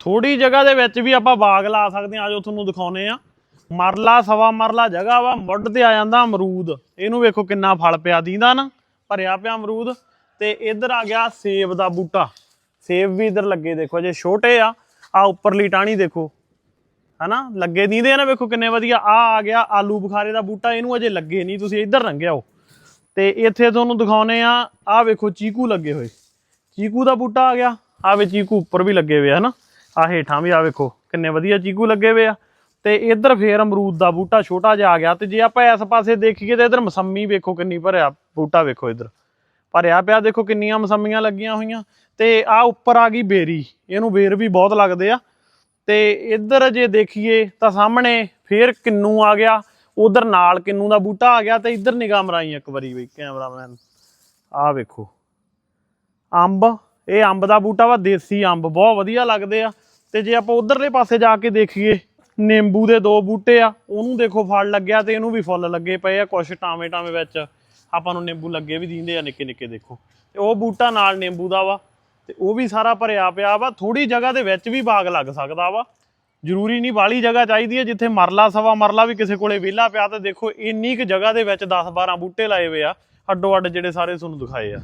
ਥੋੜੀ ਜਗ੍ਹਾ ਦੇ ਵਿੱਚ ਵੀ ਆਪਾਂ ਬਾਗ ਲਾ ਸਕਦੇ ਆ ਆਜੋ ਤੁਹਾਨੂੰ ਦਿਖਾਉਨੇ ਆ ਮਰਲਾ ਸਵਾ ਮਰਲਾ ਜਗ੍ਹਾ ਵਾ, ਮੁੱਢ ਤੇ ਆ ਜਾਂਦਾ ਅਮਰੂਦ। ਇਹਨੂੰ ਵੇਖੋ ਕਿੰਨਾ ਫਲ ਪਿਆ, ਦੀਂਦਾ ਨਾ, ਭਰਿਆ ਪਿਆ ਅਮਰੂਦ। ਤੇ ਇੱਧਰ ਆ ਗਿਆ ਸੇਬ ਦਾ ਬੂਟਾ। ਸੇਬ ਵੀ ਇੱਧਰ ਲੱਗੇ, ਦੇਖੋ ਜੇ ਛੋਟੇ ਆ। ਆ ਉੱਪਰਲੀ ਟਾਹਣੀ ਦੇਖੋ। ਹਨਾ, ਲੱਗੇ ਦੀਂਦੇ ਆ ਨਾ, ਵੇਖੋ ਕਿੰਨੇ ਵਧੀਆ। ਆ ਆ ਗਿਆ ਆਲੂ ਬੁਖਾਰੇ ਦਾ ਬੂਟਾ, ਇਹਨੂੰ ਅਜੇ ਲੱਗੇ ਨਹੀਂ, ਤੁਸੀਂ ਇੱਧਰ ਰੰਗਿਆਓ ਤੇ ਇੱਥੇ ਤੁਹਾਨੂੰ ਦਿਖਾਉਨੇ ਆ ਆ ਵੇਖੋ ਚੀਕੂ ਲੱਗੇ ਹੋਏ। ਚੀਕੂ ਦਾ ਬੂਟਾ ਆ ਗਿਆ ਆ ਵੇ ਚੀਕੂ ਉੱਪਰ ਵੀ ਲੱਗੇ ਹੋਏ ਆ, ਹਨਾ। ਆ ਹੇਠਾਂ ਵੀ ਆ ਵੇਖੋ, ਕਿੰਨੇ ਵਧੀਆ ਚੀਕੂ ਲੱਗੇ ਹੋਏ ਆ। ਤੇ ਇੱਧਰ ਫੇਰ ਅਮਰੂਦ ਦਾ ਬੂਟਾ ਛੋਟਾ ਜਿਹਾ ਆ ਗਿਆ ਤੇ ਜੇ ਆਪਾਂ ਇਸ ਪਾਸੇ ਦੇਖੀਏ ਤੇ ਇੱਧਰ ਮਸੰਮੀ ਵੇਖੋ ਕਿੰਨੀ ਭਰਿਆ ਬੂਟਾ ਵੇਖੋ ਇੱਧਰ। ਭਰਿਆ ਪਿਆ ਦੇਖੋ ਕਿੰਨੀਆਂ ਮਸੰਮੀਆਂ ਲੱਗੀਆਂ ਹੋਈਆਂ। ਤੇ ਆ ਉੱਪਰ ਆ ਗਈ ਬੇਰੀ, ਇਹਨੂੰ ਬੇਰ ਵੀ ਬਹੁਤ ਲੱਗਦੇ ਆ। ਤੇ ਇੱਧਰ ਜੇ ਦੇਖੀਏ ਤਾਂ ਸਾਹਮਣੇ ਫੇਰ ਕਿੰਨੂ ਆ ਗਿਆ, ਉਧਰ ਨਾਲ ਕਿੰਨੂ ਦਾ ਬੂਟਾ ਆ ਗਿਆ ਤੇ ਇੱਧਰ ਨਿਗਾਹ ਮਰਾਈ ਇੱਕ ਵਾਰੀ ਬਈ ਕੈਮਰਾਮੈਨ। ਆ ਵੇਖੋ। ਅੰਬ, ਇਹ ਅੰਬ ਦਾ ਬੂਟਾ ਵਾ, ਦੇਸੀ ਅੰਬ, ਬਹੁਤ ਵਧੀਆ ਲੱਗਦੇ ਆ। ਤੇ ਜੇ ਆਪਾਂ ਉਧਰਲੇ ਪਾਸੇ ਜਾ ਕੇ ਦੇਖੀਏ, ਨਿੰਬੂ ਦੇ ਦੋ ਬੂਟੇ ਆ, ਉਹਨੂੰ ਦੇਖੋ ਫਲ ਲੱਗਿਆ ਤੇ ਇਹਨੂੰ ਵੀ ਫੁੱਲ ਲੱਗੇ ਪਏ ਆ, ਕੁਛ ਟਾਵੇਂ ਟਾਵੇਂ ਵਿੱਚ ਆਪਾਂ ਨੂੰ ਨਿੰਬੂ ਲੱਗੇ ਵੀ ਦਿੰਦੇ ਆ ਨਿੱਕੇ ਨਿੱਕੇ ਦੇਖੋ। ਤੇ ਉਹ ਬੂਟਾ ਨਾਲ ਨਿੰਬੂ ਦਾ ਵਾ, ਤੇ ਉਹ ਵੀ ਸਾਰਾ ਭਰਿਆ ਪਿਆ ਵਾ ਥੋੜੀ ਜਗ੍ਹਾ ਦੇ ਵਿੱਚ ਵੀ ਬਾਗ ਲੱਗ ਸਕਦਾ ਵਾ। ਜ਼ਰੂਰੀ ਨਹੀਂ ਬਾਲੀ ਜਗ੍ਹਾ ਚਾਹੀਦੀ ਹੈ, ਜਿੱਥੇ ਮਰਲਾ ਸਵਾ ਮਰਲਾ ਵੀ ਕਿਸੇ ਕੋਲੇ ਵਿਹਲਾ ਪਿਆ ਤੇ ਦੇਖੋ, ਇੰਨੀ ਕੁ ਜਗ੍ਹਾ ਦੇ ਵਿੱਚ 10 12 ਬੂਟੇ ਲਾਏ ਹੋਏ ਆ ਅੱਡੋ ਅੱਡ ਜਿਹੜੇ ਸਾਰੇ ਤੁਹਾਨੂੰ ਦਿਖਾਏ ਆ।